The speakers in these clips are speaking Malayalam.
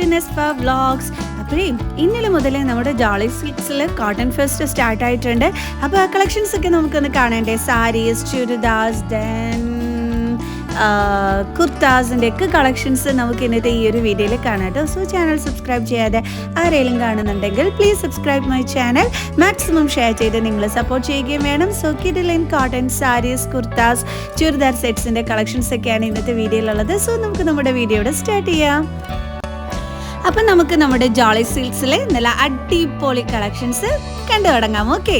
ബാക്ക് ഫർ വ്ളോഗ്സ് അപ്പോഴേ ഇന്നലെ മുതലേ നമ്മുടെ ജോളി സ്വീറ്റ്സിൽ കോട്ടൺ ഫെസ്റ്റ് സ്റ്റാർട്ട് ആയിട്ടുണ്ട്. അപ്പോൾ ആ കളക്ഷൻസ് ഒക്കെ നമുക്കൊന്ന് കാണണ്ടേ? സാരീസ് ചുരിദാസ് ദെൻ കുർത്താസിന്റെ ഒക്കെ കളക്ഷൻസ് നമുക്ക് ഇന്നത്തെ ഈ ഒരു വീഡിയോയിൽ കാണാം കേട്ടോ സോ ചാനൽ സബ്സ്ക്രൈബ് ചെയ്യാതെ ആരെങ്കിലും കാണുന്നുണ്ടെങ്കിൽ please subscribe my channel maximum share ചെയ്ത് നിങ്ങൾ സപ്പോർട്ട് ചെയ്യുകയും വേണം. സോ കിഡിലൈൻ കോട്ടൺ സാരീസ് കുർത്താസ് ചുരിദാർ സെറ്റ്സിന്റെ കളക്ഷൻസ് ഒക്കെയാണ് ഇന്നത്തെ വീഡിയോയിലുള്ളത് സോ നമുക്ക് നമ്മുടെ വീഡിയോയുടെ സ്റ്റാർട്ട് ചെയ്യാം. അപ്പം നമുക്ക് നമ്മുടെ ജോളി സിൽക്സിലെ നല്ല അടിപൊളി കളക്ഷൻസ് കണ്ടു തുടങ്ങാം ഓക്കെ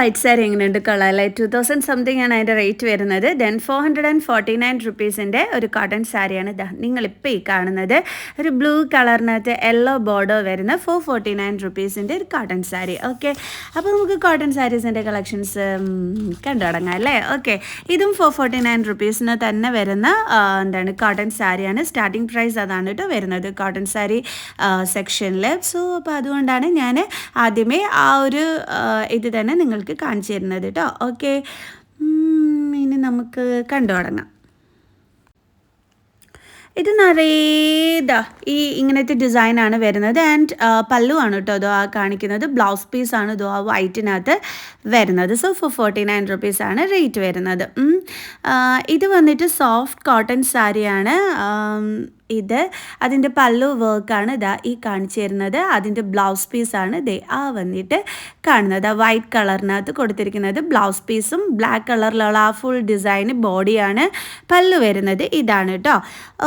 വൈറ്റ് സാരി എങ്ങനെയുണ്ട് ലൈറ്റ് ടു തൗസൻഡ് സംതിങ് ആണ് അതിന്റെ റേറ്റ് വരുന്നത്. Then four hundred and forty nine റുപ്പീസിന്റെ ഒരു കോട്ടൺ സാരിയാണ് നിങ്ങളിപ്പോൾ ഈ കാണുന്നത്. ഒരു ബ്ലൂ കളറിനകത്ത് യെല്ലോ ബോർഡർ വരുന്ന ഫോർ ഫോർട്ടി നയൻ റുപ്പീസിന്റെ ഒരു കോട്ടൺ സാരി ഓക്കെ അപ്പോൾ നമുക്ക് കോട്ടൺ സാരീസിന്റെ കളക്ഷൻസ് കണ്ടു തുടങ്ങാം അല്ലേ? ഓക്കെ ഇതും ഫോർ ഫോർട്ടി നയൻ റുപ്പീസിന് തന്നെ വരുന്ന എന്താണ് കോട്ടൺ സാരിയാണ് സ്റ്റാർട്ടിംഗ് പ്രൈസ് അതാണ് കേട്ടോ വരുന്നത് കോട്ടൺ സാരി സെക്ഷനിൽ സോ അപ്പോൾ അതുകൊണ്ടാണ് ഞാൻ ആദ്യമേ ആ ഒരു ഇത് തന്നെ നിങ്ങൾക്ക് കാണിച്ചു തരുന്നത് കേട്ടോ ഓക്കെ ഇനി നമുക്ക് കണ്ടു തുടങ്ങാം. ഇത് നിറയേതാ ഈ ഇങ്ങനത്തെ ഡിസൈനാണ് വരുന്നത്. ആൻഡ് പല്ലു ആണ് കേട്ടോ ഇതോ ആ കാണിക്കുന്നത്. ബ്ലൗസ് പീസ് ആണ് ഇതോ ആ വൈറ്റിനകത്ത് വരുന്നത്. So four forty nine rupees ആണ് റേറ്റ് വരുന്നത്. ഇത് വന്നിട്ട് സോഫ്റ്റ് കോട്ടൺ സാരിയാണ് ഇത് അതിന്റെ പല്ലു വർക്കാണ് ഇതാ ഈ കാണിച്ചു തരുന്നത് അതിന്റെ ബ്ലൗസ് പീസാണ് ദേ ആ വന്നിട്ട് കാണുന്നത്. ആ വൈറ്റ് കളറിനകത്ത് കൊടുത്തിരിക്കുന്നത്. ബ്ലൗസ് പീസും ബ്ലാക്ക് കളറിലുള്ള ആ ഫുൾ ഡിസൈൻ ബോഡിയാണ് പല്ലു വരുന്നത്. ഇതാണ് കേട്ടോ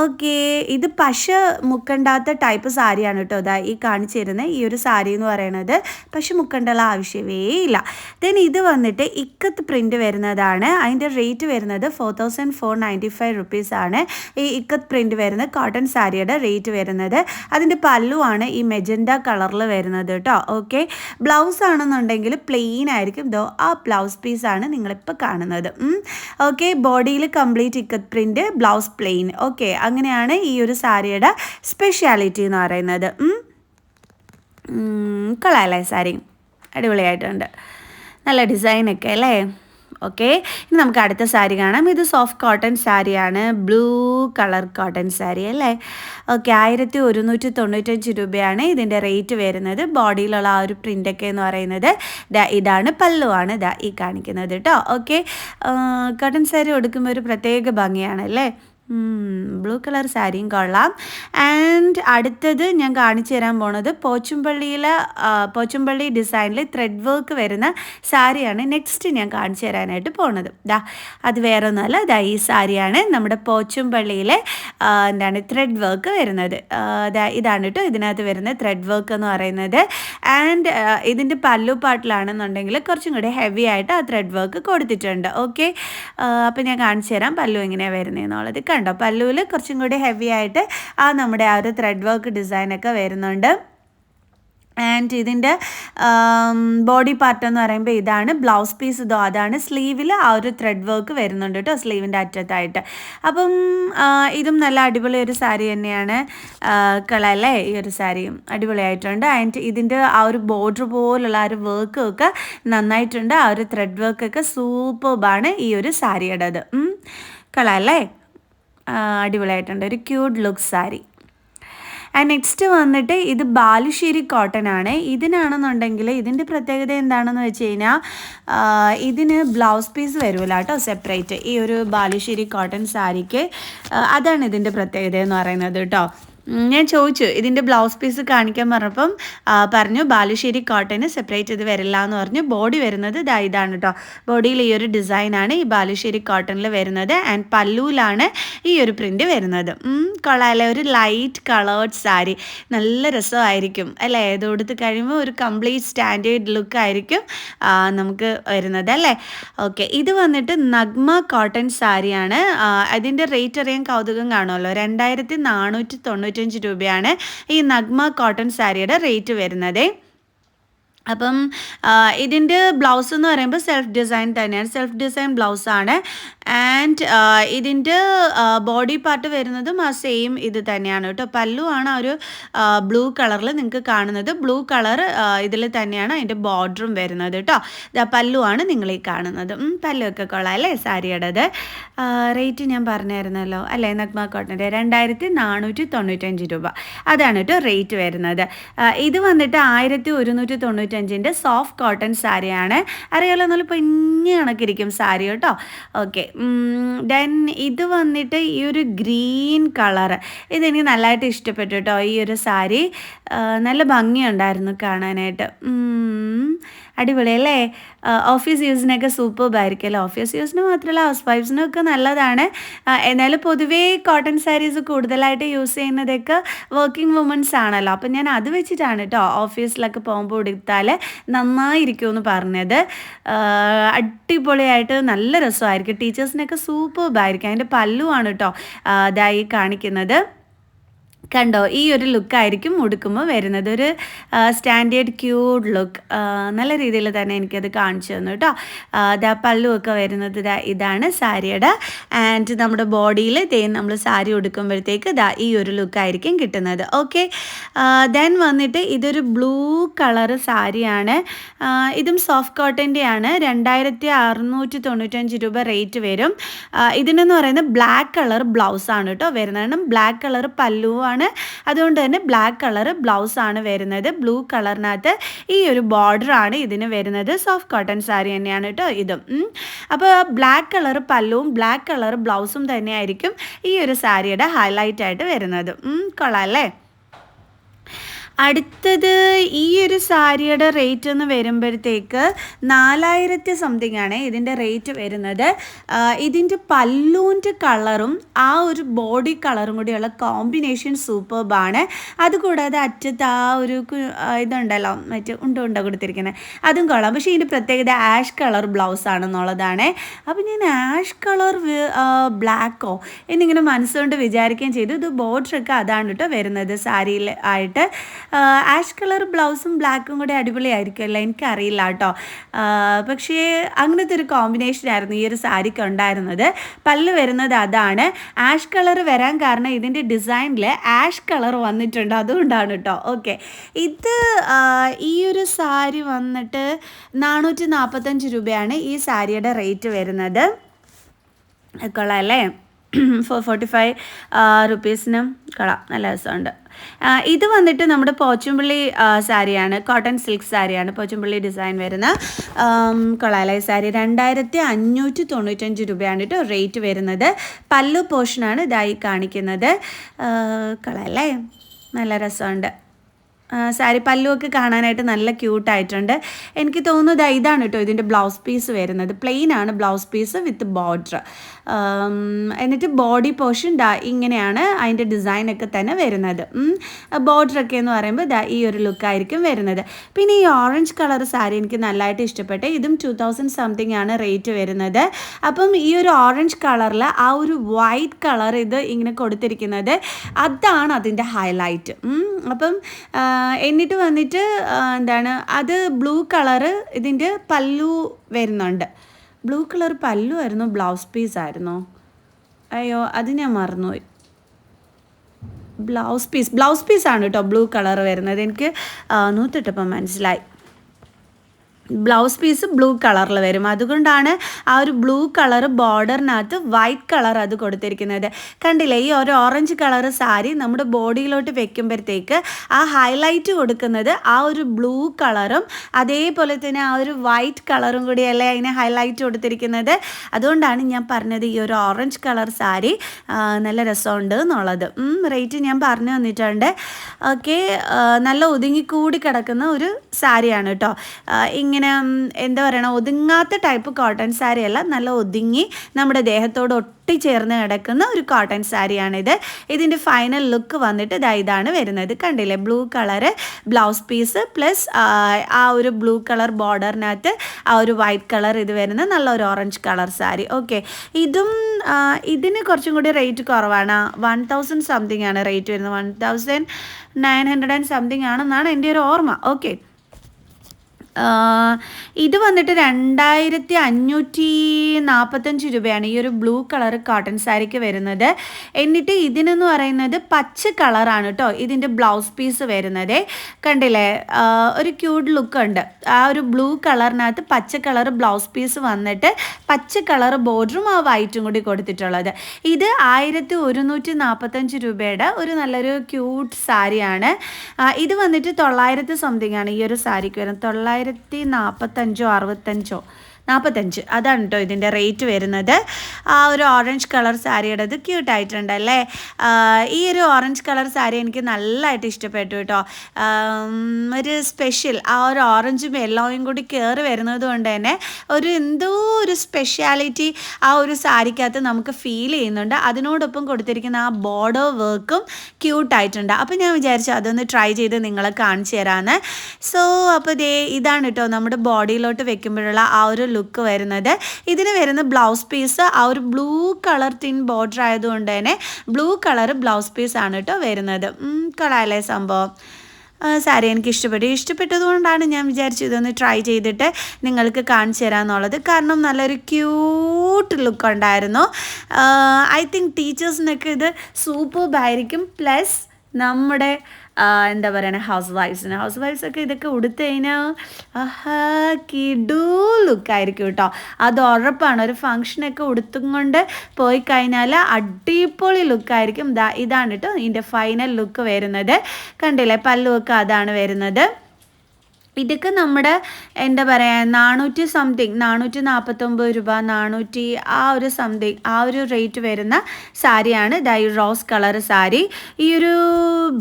ഓക്കെ ഇത് പശ മുക്കണ്ടാത്ത ടൈപ്പ് സാരിയാണ് കേട്ടോ ഇതാ ഈ കാണിച്ചു ഈ ഒരു സാരി എന്ന് പറയുന്നത് പശ മുക്കണ്ടുള്ള ആവശ്യമേ ഇല്ല. ദെൻ ഇത് വന്നിട്ട് ഇക്കത്ത് പ്രിന്റ് വരുന്നതാണ്. അതിന്റെ റേറ്റ് വരുന്നത് four thousand four ninety five റുപ്പീസാണ് ഈ ഇക്കത്ത് പ്രിന്റ് വരുന്ന കോട്ടൺ സാരിയുടെ റേറ്റ് വരുന്നത്. അതിന്റെ പല്ലുവാണ് ഈ മെജൻഡ കളറിൽ വരുന്നത് കേട്ടോ. ഓക്കെ ബ്ലൗസ് ആണെന്നുണ്ടെങ്കിൽ പ്ലെയിൻ ആയിരിക്കും. ദോ ആ ബ്ലൗസ് പീസാണ് നിങ്ങളിപ്പോൾ കാണുന്നത്. ഓക്കെ ബോഡിയിൽ കംപ്ലീറ്റ് ഇക്കത്ത് പ്രിന്റ് ബ്ലൗസ് പ്ലെയിൻ ഓക്കെ അങ്ങനെയാണ് ഈ ഒരു സാരിയുടെ സ്പെഷ്യാലിറ്റി എന്ന് പറയുന്നത്. കൊള്ളാമല്ലേ സാരി അടിപൊളിയായിട്ടുണ്ട്. നല്ല ഡിസൈനൊക്കെ അല്ലേ? ഓക്കെ ഇനി നമുക്ക് അടുത്ത സാരി കാണാം. ഇത് സോഫ്റ്റ് കോട്ടൺ സാരിയാണ്. ബ്ലൂ കളർ കോട്ടൺ സാരി അല്ലേ? ഓക്കെ ആയിരത്തി ഒരുന്നൂറ്റി തൊണ്ണൂറ്റഞ്ച് രൂപയാണ് ഇതിന്റെ റേറ്റ് വരുന്നത്. ബോഡിയിലുള്ള ആ ഒരു പ്രിന്റൊക്കെ എന്ന് പറയുന്നത് ഇതാണ് പല്ലുവാണ് ദ ഈ കാണിക്കുന്നത് കേട്ടോ ഓക്കെ കോട്ടൺ സാരി ഉടുക്കുമ്പോൾ ഒരു പ്രത്യേക ഭംഗിയാണ് അല്ലേ? ബ്ലൂ കളർ സാരിയും കൊള്ളാം. ആൻഡ് അടുത്തത് ഞാൻ കാണിച്ചു തരാൻ പോണത് പോച്ചുംപള്ളിയിലെ പോച്ചുംപള്ളി ഡിസൈനിൽ ത്രെഡ് വർക്ക് വരുന്ന സാരിയാണ് നെക്സ്റ്റ് ഞാൻ കാണിച്ചു തരാനായിട്ട് പോണത്. ദാ അത് വേറെ ഒന്നുമല്ല ദാ ഈ സാരിയാണ് നമ്മുടെ പോച്ചുംപള്ളിയിലെ എന്താണ് ത്രെഡ് വർക്ക് വരുന്നത്. ഇതാണ് കേട്ടോ ഇതിനകത്ത് വരുന്ന ത്രെഡ് വർക്ക് എന്ന് പറയുന്നത്. ആൻഡ് ഇതിന്റെ പല്ലു പാട്ടിലാണെന്നുണ്ടെങ്കിൽ കുറച്ചും കൂടി ഹെവി ആയിട്ട് ആ ത്രെഡ് വർക്ക് കൊടുത്തിട്ടുണ്ട്. ഓക്കെ അപ്പോൾ ഞാൻ കാണിച്ചു തരാം പല്ലു എങ്ങനെയാണ് വരുന്നതെന്നുള്ളത്. കണ്ടോ? പല്ലുവിൽ കുറച്ചും കൂടി ഹെവി ആയിട്ട് ആ നമ്മുടെ ആ ഒരു ത്രെഡ് വർക്ക് ഡിസൈനൊക്കെ വരുന്നുണ്ട്. ആൻഡ് ഇതിന്റെ ബോഡി പാർട്ട് എന്ന് പറയുമ്പോൾ ഇതാണ് ബ്ലൗസ് പീസ് ഇതോ? അതാണ് സ്ലീവിൽ ആ ഒരു ത്രെഡ് വർക്ക് വരുന്നുണ്ട് കേട്ടോ സ്ലീവിന്റെ അറ്റത്തായിട്ട്. അപ്പം ഇതും നല്ല അടിപൊളി ഒരു സാരി തന്നെയാണ് കള അല്ലേ? ഈ ഒരു സാരിയും അടിപൊളിയായിട്ടുണ്ട്. ആൻഡ് ഇതിന്റെ ആ ഒരു ബോർഡർ പോലുള്ള ആ ഒരു വർക്കും ഒക്കെ നന്നായിട്ടുണ്ട്. ആ ഒരു ത്രെഡ് വർക്കൊക്കെ സൂപ്പർബാണ് ഈ ഒരു സാരിയുടേത് കളല്ലേ അടിപൊളിയായിട്ടുണ്ട്. ഒരു cute look sari and next വന്നിട്ട് ഇത് ബാലുശ്ശേരി കോട്ടൺ ആണ്. ഇതിനാണെന്നുണ്ടെങ്കിൽ ഇതിന്റെ പ്രത്യേകത എന്താണെന്ന് വെച്ച് കഴിഞ്ഞാൽ ഇതിന് ബ്ലൗസ് പീസ് വരുമല്ലോ കേട്ടോ സെപ്പറേറ്റ് ഈ ഒരു ബാലുശ്ശേരി കോട്ടൺ സാരിക്ക് അതാണ് ഇതിന്റെ പ്രത്യേകത എന്ന് പറയുന്നത് കേട്ടോ. ഞാൻ ചോദിച്ചു ഇതിന്റെ ബ്ലൗസ് പീസ് കാണിക്കാൻ പറഞ്ഞപ്പം പറഞ്ഞു ബാലുശ്ശേരി കോട്ടന് സെപ്പറേറ്റ് ഇത് വരില്ല എന്ന് പറഞ്ഞു. ബോഡി വരുന്നത് ഇതാ ഇതാണ് കേട്ടോ ബോഡിയിൽ ഈ ഒരു ഡിസൈനാണ് ഈ ബാലുശ്ശേരി കോട്ടണിൽ വരുന്നത്. ആൻഡ് പല്ലുവിലാണ് ഈ ഒരു പ്രിന്റ് വരുന്നത്. ഉം, ഒരു ലൈറ്റ് കളേർഡ് സാരി നല്ല രസമായിരിക്കും അല്ലേ? ഇത് കൊടുത്ത് കഴിയുമ്പോൾ ഒരു കംപ്ലീറ്റ് സ്റ്റാൻഡേർഡ് ലുക്ക് ആയിരിക്കും നമുക്ക് വരുന്നത് അല്ലേ? ഓക്കെ ഇത് വന്നിട്ട് നഗ്മ കോട്ടൺ സാരിയാണ് അതിന്റെ റേറ്റ് അറിയാൻ കൗതുകം കാണുമല്ലോ. രണ്ടായിരത്തി തൊണ്ണൂറ്റഞ്ച് രൂപയാണ് ഈ നഗ്മ കോട്ടൺ സാരിയുടെ റേറ്റ് വരുന്നത്. അപ്പം ഇതിന്റെ ബ്ലൗസ് എന്ന് പറയുമ്പോൾ സെൽഫ് ഡിസൈൻ തന്നെയാണ്. സെൽഫ് ഡിസൈൻ ബ്ലൗസാണ് ആൻഡ് ഇതിന്റെ ബോഡി പാർട്ട് വരുന്നതും ആ സെയിം ഇത് തന്നെയാണ് കേട്ടോ. പല്ലു ആണ് ആ ഒരു ബ്ലൂ കളറിൽ നിങ്ങൾക്ക് കാണുന്നത്. ബ്ലൂ കളർ ഇതിൽ തന്നെയാണ് അതിന്റെ ബോർഡറും വരുന്നത് കേട്ടോ. ഇതാ പല്ലു ആണ് നിങ്ങൾ ഈ കാണുന്നത് പല്ലുവൊക്കെ കൊള്ളാം അല്ലേ സാരിയുടേത്? റേറ്റ് ഞാൻ പറഞ്ഞായിരുന്നല്ലോ അല്ലേ നഗ്മ കോട്ടന്റെ? രണ്ടായിരത്തി നാനൂറ്റി തൊണ്ണൂറ്റഞ്ച് രൂപ. അതാണ് കേട്ടോ റേറ്റ് വരുന്നത്. ഇത് വന്നിട്ട് ആയിരത്തി ഒരുന്നൂറ്റി തൊണ്ണൂറ്റഞ്ചിന്റെ സോഫ്റ്റ് കോട്ടൺ സാരിയാണ്. അറിയാലോ നല്ല കണക്ക് കണക്കിരിക്കും സാരി കേട്ടോ. ഓക്കെ ദെൻ ഇത് വന്നിട്ട് ഈ ഒരു ഗ്രീൻ കളർ ഇതെനിക്ക് നല്ലതായിട്ട് ഇഷ്ടപ്പെട്ടു കേട്ടോ ഈ ഒരു സാരി. നല്ല ഭംഗിയുണ്ടായിരുന്നു കാണാനായിട്ട്. അടിപൊളി അല്ലേ? ഓഫീസ് യൂസിനൊക്കെ സൂപ്പർബായിരിക്കും അല്ലേ? ഓഫീസ് യൂസിന് മാത്രമല്ല ഹൗസ് വൈഫ്സിനും ഒക്കെ നല്ലതാണ്. എന്നാലും പൊതുവേ കോട്ടൺ സാരീസ് കൂടുതലായിട്ട് യൂസ് ചെയ്യുന്നതൊക്കെ വർക്കിംഗ് വുമൻസ് ആണല്ലോ. അപ്പം ഞാൻ അത് വെച്ചിട്ടാണ് കേട്ടോ ഓഫീസിലൊക്കെ പോകുമ്പോൾ എടുത്താൽ നന്നായിരിക്കുമെന്ന് പറഞ്ഞത്. ആ, അടിപൊളിയായിട്ട് നല്ല രസമായിരിക്കും. ടീച്ചേഴ്സിനൊക്കെ സൂപ്പർബായിരിക്കും അതിന്റെ പല്ലുവാണ് കേട്ടോ ഇതായി കാണിക്കുന്നത്. കണ്ടോ ഈ ഒരു ലുക്കായിരിക്കും ഉടുക്കുമ്പോൾ വരുന്നത്. ഒരു സ്റ്റാൻഡേർഡ് ക്യൂട്ട് ലുക്ക്. നല്ല രീതിയിൽ തന്നെ എനിക്കത് കാണിച്ചു തന്നു കേട്ടോ. ദാ പല്ലുമൊക്കെ വരുന്നത് ഇതാണ് സാരിയുടെ. ആൻഡ് നമ്മുടെ ബോഡിയിൽ തേൻ നമ്മൾ സാരി ഉടുക്കുമ്പോഴത്തേക്ക് ദാ ഈ ഒരു ലുക്കായിരിക്കും കിട്ടുന്നത്. ഓക്കെ ദെൻ വന്നിട്ട് ഇതൊരു ബ്ലൂ കളർ സാരിയാണ്. ഇതും സോഫ്റ്റ് കോട്ടന്റെ ആണ് രണ്ടായിരത്തി അറുന്നൂറ്റി തൊണ്ണൂറ്റഞ്ച് രൂപ റേറ്റ് വരും. ഇതിനെന്ന് പറയുന്നത് ബ്ലാക്ക് കളർ ബ്ലൗസാണ് കേട്ടോ വരുന്നത്. ബ്ലാക്ക് കളർ പല്ലുവാണ് അതുകൊണ്ട് തന്നെ ബ്ലാക്ക് കളർ ആണ് വരുന്നത്. ബ്ലൂ കളറിനകത്ത് ഈ ഒരു ബോർഡർ ആണ് ഇതിന് വരുന്നത്. സോഫ്റ്റ് കോട്ടൺ സാരി തന്നെയാണ് കേട്ടോ ഇതും. അപ്പോൾ ബ്ലാക്ക് കളർ പല്ലുവും ബ്ലാക്ക് കളർ ബ്ലൗസും തന്നെയായിരിക്കും ഈ ഒരു സാരിയുടെ ഹൈലൈറ്റ് ആയിട്ട് വരുന്നത്. കൊള്ളാം അല്ലേ? അടുത്തത് ഈ ഒരു സാരിയുടെ റേറ്റ് എന്ന് വരുമ്പോഴത്തേക്ക് നാലായിരത്തി സംതിങ് ആണ് ഇതിന്റെ റേറ്റ് വരുന്നത്. ഇതിന്റെ പല്ലൂന്റെ കളറും ആ ഒരു ബോഡി കളറും കൂടിയുള്ള കോമ്പിനേഷൻ സൂപ്പർബാണ് അതുകൂടാതെ അറ്റത്ത് ആ ഒരു ഇതുണ്ടല്ലോ മറ്റേ ഉണ്ട ഉണ്ട കൊടുത്തിരിക്കുന്നത്. അതും കൊള്ളാം. പക്ഷേ ഇതിന്റെ പ്രത്യേകത ആഷ് കളർ ബ്ലൗസ് ആണെന്നുള്ളതാണ്. അപ്പോൾ ഞാൻ ആഷ് കളർ ബ്ലാക്കോ എന്നിങ്ങനെ മനസ്സുകൊണ്ട് വിചാരിക്കുകയും ചെയ്തു. ഇത് ബോർഡറൊക്കെ അതാണ് കേട്ടോ വരുന്നത് സാരിയിൽ ആയിട്ട്. ആഷ് കളർ ബ്ലൗസും ബ്ലാക്കും കൂടെ അടിപൊളിയായിരിക്കുമല്ലോ? എനിക്കറിയില്ല കേട്ടോ. പക്ഷേ അങ്ങനത്തെ ഒരു കോമ്പിനേഷൻ ആയിരുന്നു ഈ ഒരു സാരിക്ക് ഉണ്ടായിരുന്നത്. പല്ല് വരുന്നത് അതാണ്. ആഷ് കളർ വരാൻ കാരണം ഇതിന്റെ ഡിസൈനിൽ ആഷ് കളർ വന്നിട്ടുണ്ട്. അതുകൊണ്ടാണ് കേട്ടോ. ഓക്കെ ഇത് ഈ ഒരു സാരി വന്നിട്ട് നാനൂറ്റി നാൽപ്പത്തഞ്ച് രൂപയാണ് ഈ സാരിയുടെ റേറ്റ് വരുന്നത്. കൊള്ളാം അല്ലേ? ഫോർ ഫോർട്ടി ഫൈവ് റുപ്പീസിനും കൊള്ളാം. നല്ല രസമുണ്ട്. ഇത് വന്നിട്ട് നമ്മുടെ പോച്ചുംപള്ളി സാരിയാണ് കോട്ടൺ സിൽക്ക് സാരിയാണ് പോച്ചുംപള്ളി ഡിസൈൻ വരുന്ന. കൊളാലായ സാരി രണ്ടായിരത്തി അഞ്ഞൂറ്റി തൊണ്ണൂറ്റഞ്ച് രൂപയാണ് കേട്ടോ റേറ്റ് വരുന്നത്. പല്ലു പോർഷനാണ് ഇതായി കാണിക്കുന്നത്. കൊളാലേ നല്ല രസമുണ്ട്. സാരി പല്ലുമൊക്കെ കാണാനായിട്ട് നല്ല ക്യൂട്ടായിട്ടുണ്ട് എനിക്ക് തോന്നുന്നത് ഇതാണ് കേട്ടോ ഇതിന്റെ ബ്ലൗസ് പീസ് വരുന്നത്. പ്ലെയിൻ ആണ് ബ്ലൗസ് പീസ് വിത്ത് ബോർഡർ എന്നിട്ട് ബോഡി പോർഷൻ ദാ ഇങ്ങനെയാണ് അതിന്റെ ഡിസൈനൊക്കെ തന്നെ വരുന്നത്. ബോർഡറൊക്കെ എന്ന് പറയുമ്പോൾ ദാ ഈ ഒരു ലുക്കായിരിക്കും വരുന്നത്. പിന്നെ ഈ ഓറഞ്ച് കളർ സാരി എനിക്ക് നല്ലതായിട്ട് ഇഷ്ടപ്പെട്ടു. ഇതും ടു തൗസൻഡ് സംതിങ് ആണ് റേറ്റ് വരുന്നത്. അപ്പം ഈ ഒരു ഓറഞ്ച് കളറിൽ ആ ഒരു വൈറ്റ് കളർ ഇത് ഇങ്ങനെ കൊടുത്തിരിക്കുന്നത്. അതാണ് അതിന്റെ ഹൈലൈറ്റ് അപ്പം എന്നിട്ട് വന്നിട്ട് എന്താണ് അത് ബ്ലൂ കളറ് ഇതിന്റെ പല്ലു വരുന്നുണ്ട്. ബ്ലൂ കളർ പല്ലു ആയിരുന്നു ബ്ലൗസ് പീസ് ആയിരുന്നോ. അയ്യോ അത് ഞാൻ മറന്നുപോയി ബ്ലൗസ് പീസ് ബ്ലൗസ് പീസ് ആണ് കേട്ടോ ബ്ലൂ കളർ വരുന്നത്. എനിക്ക് നൂറ്റിട്ടപ്പം മനസ്സിലായി. ബ്ലൗസ് പീസ് ബ്ലൂ കളറിൽ വരും. അതുകൊണ്ടാണ് ആ ഒരു ബ്ലൂ കളർ ബോർഡറിനകത്ത് വൈറ്റ് കളർ അത് കൊടുത്തിരിക്കുന്നത്. കണ്ടില്ലേ ഈ ഒരു ഓറഞ്ച് കളർ സാരി നമ്മുടെ ബോഡിയിലോട്ട് വെക്കുമ്പോഴത്തേക്ക് ആ ഹൈലൈറ്റ് കൊടുക്കുന്നത് ആ ഒരു ബ്ലൂ കളറും അതേപോലെ തന്നെ ആ ഒരു വൈറ്റ് കളറും കൂടിയല്ലേ അതിന് ഹൈലൈറ്റ് കൊടുത്തിരിക്കുന്നത്. അതുകൊണ്ടാണ് ഞാൻ പറഞ്ഞത് ഈ ഒരു ഓറഞ്ച് കളർ സാരി നല്ല രസമുണ്ട് എന്നുള്ളത്. റേറ്റ് ഞാൻ പറഞ്ഞു തന്നിട്ടുണ്ട്. ഓക്കെ നല്ല ഒതുങ്ങിക്കൂടി കിടക്കുന്ന ഒരു സാരിയാണ് കേട്ടോ. ഇങ്ങനെ എന്താ പറയണ ഒതുങ്ങാത്ത ടൈപ്പ് കോട്ടൺ സാരി അല്ല നല്ല ഒതുങ്ങി നമ്മുടെ ദേഹത്തോട് ഒട്ടി ചേർന്ന് കിടക്കുന്ന ഒരു കോട്ടൺ സാരിയാണിത്. ഇതിന്റെ ഫൈനൽ ലുക്ക് വന്നിട്ട് ഇതാ ഇതാണ് വരുന്നത്. കണ്ടില്ലേ blue colour blouse piece plus ആ ഒരു ബ്ലൂ കളർ ബോർഡറിനകത്ത് ആ ഒരു വൈറ്റ് കളർ ഇത് വരുന്ന നല്ല ഒരു ഓറഞ്ച് കളർ സാരി. ഓക്കെ ഇതും ഇതിന് കുറച്ചും കൂടി റേറ്റ് കുറവാണ്. വൺ തൗസൻഡ് സംതിങ് ആണ് റേറ്റ് വരുന്നത്. One thousand nine hundred and something ആണെന്നാണ് എന്റെ ഒരു ഓർമ്മ. ഓക്കെ ഇത് വന്നിട്ട് രണ്ടായിരത്തി അഞ്ഞൂറ്റി നാൽപ്പത്തഞ്ച് രൂപയാണ് ഈ ഒരു ബ്ലൂ കളർ കോട്ടൺ സാരിക്ക് വരുന്നത്. എന്നിട്ട് ഇതിനെന്ന് പറയുന്നത് പച്ച കളറാണ് കേട്ടോ ഇതിന്റെ ബ്ലൗസ് പീസ് വരുന്നത്. കണ്ടില്ലേ? ഒരു ക്യൂട്ട് ലുക്ക് ഉണ്ട്. ആ ഒരു ബ്ലൂ കളറിനകത്ത് പച്ച കളർ ബ്ലൗസ് പീസ് വന്നിട്ട് പച്ച കളർ ബോർഡറും ആ വൈറ്റും കൂടി കൊടുത്തിട്ടുള്ളത്. ഇത് ആയിരത്തി ഒരുന്നൂറ്റി നാൽപ്പത്തഞ്ച് രൂപയുടെ ഒരു നല്ലൊരു ക്യൂട്ട് സാരിയാണ്. ഇത് വന്നിട്ട് തൊള്ളായിരത്തി സംതിങ് ആണ് ഈ ഒരു സാരിക്ക് വരുന്നത്. തൊള്ളായിരത്തി തൊള്ളായിരത്തി നാൽപ്പത്തഞ്ചോ അറുപത്തഞ്ചോ. നാൽപ്പത്തഞ്ച് അതാണ് കേട്ടോ ഇതിന്റെ റേറ്റ് വരുന്നത്. ആ ഒരു ഓറഞ്ച് കളർ സാരിയുടേത് ക്യൂട്ടായിട്ടുണ്ടല്ലേ ഈ ഒരു ഓറഞ്ച് കളർ സാരി എനിക്ക് നല്ലതായിട്ട് ഇഷ്ടപ്പെട്ടു കേട്ടോ ഒരു സ്പെഷ്യൽ ആ ഒരു ഓറഞ്ചും യെല്ലോയും കൂടി കയറി വരുന്നത് കൊണ്ട് തന്നെ ഒരു എന്തോ ഒരു സ്പെഷ്യാലിറ്റി ആ ഒരു സാരിക്കകത്ത് നമുക്ക് ഫീൽ ചെയ്യുന്നുണ്ട്. അതിനോടൊപ്പം കൊടുത്തിരിക്കുന്ന ആ ബോർഡർ വർക്കും ക്യൂട്ടായിട്ടുണ്ട് അപ്പോൾ ഞാൻ വിചാരിച്ചു അതൊന്ന് ട്രൈ ചെയ്ത് നിങ്ങളെ കാണിച്ചു തരാമെന്ന് സോ അപ്പോൾ ദേ ഇതാണ് കേട്ടോ നമ്മുടെ ബോഡിയിലോട്ട് വെക്കുമ്പോഴുള്ള ആ ഒരു ലുക്ക് വരുന്നത്. ഇതിന് വരുന്ന ബ്ലൗസ് പീസ് ആ ഒരു ബ്ലൂ കളർ തിൻ ബോർഡർ ആയതുകൊണ്ട് തന്നെ ബ്ലൂ കളർ ബ്ലൗസ് പീസ് ആണ് കേട്ടോ വരുന്നത്. കൊള്ളാമല്ലേ സംഭവം. സാരി എനിക്ക് ഇഷ്ടപ്പെട്ടു. ഇഷ്ടപ്പെട്ടതുകൊണ്ടാണ് ഞാൻ വിചാരിച്ചു ഇതൊന്ന് ട്രൈ ചെയ്തിട്ട് നിങ്ങൾക്ക് കാണിച്ചു തരാമെന്നുള്ളത് കാരണം നല്ലൊരു ക്യൂട്ട് ലുക്ക് ഉണ്ടായിരുന്നു. ഐ തിങ്ക് ടീച്ചേഴ്സിനൊക്കെ ഇത് സൂപ്പർബായിരിക്കും പ്ലസ് നമ്മുടെ എന്താ പറയുക ഹൗസ് വൈഫ്സിന് ഹൗസ് വൈഫ്സൊക്കെ ഇതൊക്കെ ഉടുത്ത് കഴിഞ്ഞാൽ ആഹാ ലുക്ക് ലുക്കായിരിക്കും കേട്ടോ അത് ഉറപ്പാണ്. ഒരു ഫങ്ഷനൊക്കെ ഉടുത്തും കൊണ്ട് പോയി കഴിഞ്ഞാൽ അടിപൊളി ലുക്കായിരിക്കും ഇതാണ് കേട്ടോ ഇതിന്റെ ഫൈനൽ ലുക്ക് വരുന്നത്. കണ്ടില്ലേ? പല്ലുവൊക്കെ അതാണ് വരുന്നത്. ഇതൊക്കെ നമ്മുടെ എന്താ പറയുക നാനൂറ്റി സംതിങ് നാനൂറ്റി നാൽപ്പത്തൊമ്പത് രൂപ നാനൂറ്റി ആ ഒരു സംതിങ് ആ ഒരു റേറ്റ് വരുന്ന സാരിയാണ് ഈ റോസ് കളർ സാരി. ഈ ഒരു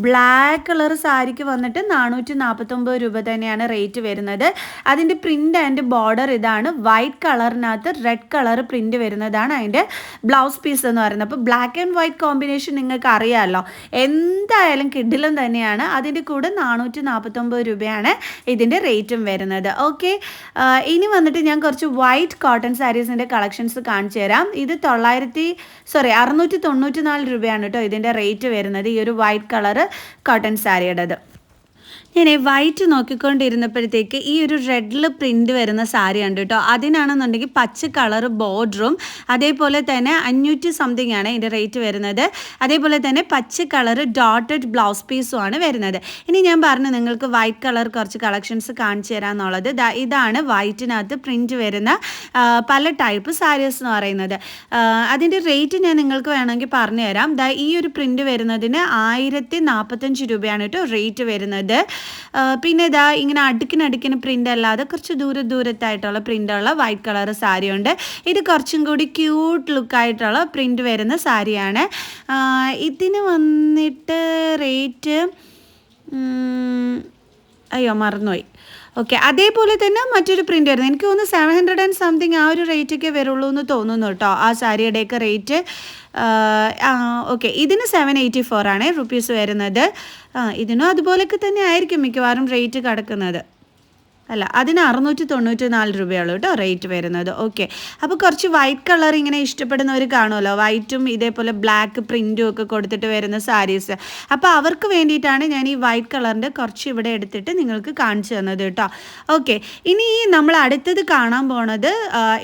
ബ്ലാക്ക് കളർ സാരിക്ക് വന്നിട്ട് നാനൂറ്റി നാൽപ്പത്തൊമ്പത് രൂപ തന്നെയാണ് റേറ്റ് വരുന്നത്. അതിന്റെ പ്രിന്റ് ആൻഡ് ബോർഡർ ഇതാണ്. വൈറ്റ് കളറിനകത്ത് റെഡ് കളർ പ്രിന്റ് വരുന്നതാണ് അതിന്റെ ബ്ലൗസ് പീസ് എന്ന് പറയുന്നത്. അപ്പോൾ ബ്ലാക്ക് ആൻഡ് വൈറ്റ് കോമ്പിനേഷൻ നിങ്ങൾക്ക് അറിയാമല്ലോ എന്തായാലും കിഡിലും തന്നെയാണ്. അതിന്റെ കൂടെ നാനൂറ്റി നാൽപ്പത്തൊമ്പത് രൂപയാണ് ഇത് ഇതിന്റെ റേറ്റും വരുന്നത്. ഓക്കെ ഇനി വന്നിട്ട് ഞാൻ കുറച്ച് വൈറ്റ് കോട്ടൺ സാരീസിന്റെ കളക്ഷൻസ് കാണിച്ചു തരാം. ഇത് തൊള്ളായിരത്തി സോറി അറുന്നൂറ്റി തൊണ്ണൂറ്റി നാല് രൂപയാണ് കേട്ടോ ഇതിന്റെ റേറ്റ് വരുന്നത് ഈ ഒരു വൈറ്റ് കളർ കോട്ടൺ സാരിയുടേത് ഞാൻ വൈറ്റ് നോക്കിക്കൊണ്ടിരുന്നപ്പോഴത്തേക്ക് ഈ ഒരു റെഡിൽ പ്രിന്റ് വരുന്ന സാരി ഉണ്ട് കേട്ടോ അതിനാണെന്നുണ്ടെങ്കിൽ പച്ച കളർ ബോർഡറും അതേപോലെ തന്നെ അഞ്ഞൂറ്റി സംതിങ് ആണ് ഇതിന്റെ റേറ്റ് വരുന്നത്. അതേപോലെ തന്നെ പച്ച കളർ ഡോട്ടഡ് ബ്ലൗസ് പീസും ആണ് വരുന്നത്. ഇനി ഞാൻ പറഞ്ഞു നിങ്ങൾക്ക് വൈറ്റ് കളർ കുറച്ച് കളക്ഷൻസ് കാണിച്ചു തരാമെന്നുള്ളത് ഇതാണ് വൈറ്റിനകത്ത് പ്രിന്റ് വരുന്ന പല ടൈപ്പ് സാരീസ് എന്ന് പറയുന്നത്. അതിന്റെ റേറ്റ് ഞാൻ നിങ്ങൾക്ക് വേണമെങ്കിൽ പറഞ്ഞു തരാം ഈ ഒരു പ്രിന്റ് വരുന്നതിന് ആയിരത്തി നാൽപ്പത്തഞ്ച് രൂപയാണ് കേട്ടോ റേറ്റ് വരുന്നത്. പിന്നെ ഇതാ ഇങ്ങനെ അടുക്കിനടുക്കിന് പ്രിന്റ് അല്ലാതെ കുറച്ച് ദൂര ദൂരത്തായിട്ടുള്ള പ്രിന്റുള്ള വൈറ്റ് കളർ സാരി ഉണ്ട്. ഇത് കുറച്ചും കൂടി ക്യൂട്ട് ലുക്കായിട്ടുള്ള പ്രിന്റ് വരുന്ന സാരിയാണ് ഇതിന് വന്നിട്ട് റേറ്റ് അയ്യോ മറന്നുപോയി. ഓക്കെ അതേപോലെ തന്നെ മറ്റൊരു പ്രിന്റ് വരുന്നത് എനിക്ക് തോന്നുന്നു സെവൻ ഹൺഡ്രഡ് ആൻഡ് സംതിങ് ആ ഒരു റേറ്റൊക്കെ വരുള്ളൂ എന്ന് തോന്നുന്നു കേട്ടോ ആ സാരിയുടെയൊക്കെ റേറ്റ് ഓക്കെ. ഇതിന് സെവൻ എയ്റ്റി ഫോർ ആണ്. റുപ്പീസ് വരുന്നത്. ഇതിനും അതുപോലെയൊക്കെ തന്നെ ആയിരിക്കും മിക്കവാറും റേറ്റ് കിടക്കുന്നത്. അല്ല അതിന് അറുന്നൂറ്റി തൊണ്ണൂറ്റി നാല് രൂപയുള്ളൂ കേട്ടോ റേറ്റ് വരുന്നത്. ഓക്കെ അപ്പോൾ കുറച്ച് വൈറ്റ് കളർ ഇങ്ങനെ ഇഷ്ടപ്പെടുന്നവർ കാണുമല്ലോ. വൈറ്റും ഇതേപോലെ ബ്ലാക്ക് പ്രിന്റും ഒക്കെ കൊടുത്തിട്ട് വരുന്ന സാരീസ് അപ്പോൾ അവർക്ക് വേണ്ടിയിട്ടാണ് ഞാൻ ഈ വൈറ്റ് കളറിന്റെ കുറച്ച് ഇവിടെ എടുത്തിട്ട് നിങ്ങൾക്ക് കാണിച്ചു തന്നത് കേട്ടോ. ഓക്കെ ഇനി ഈ നമ്മൾ അടുത്തത് കാണാൻ പോണത്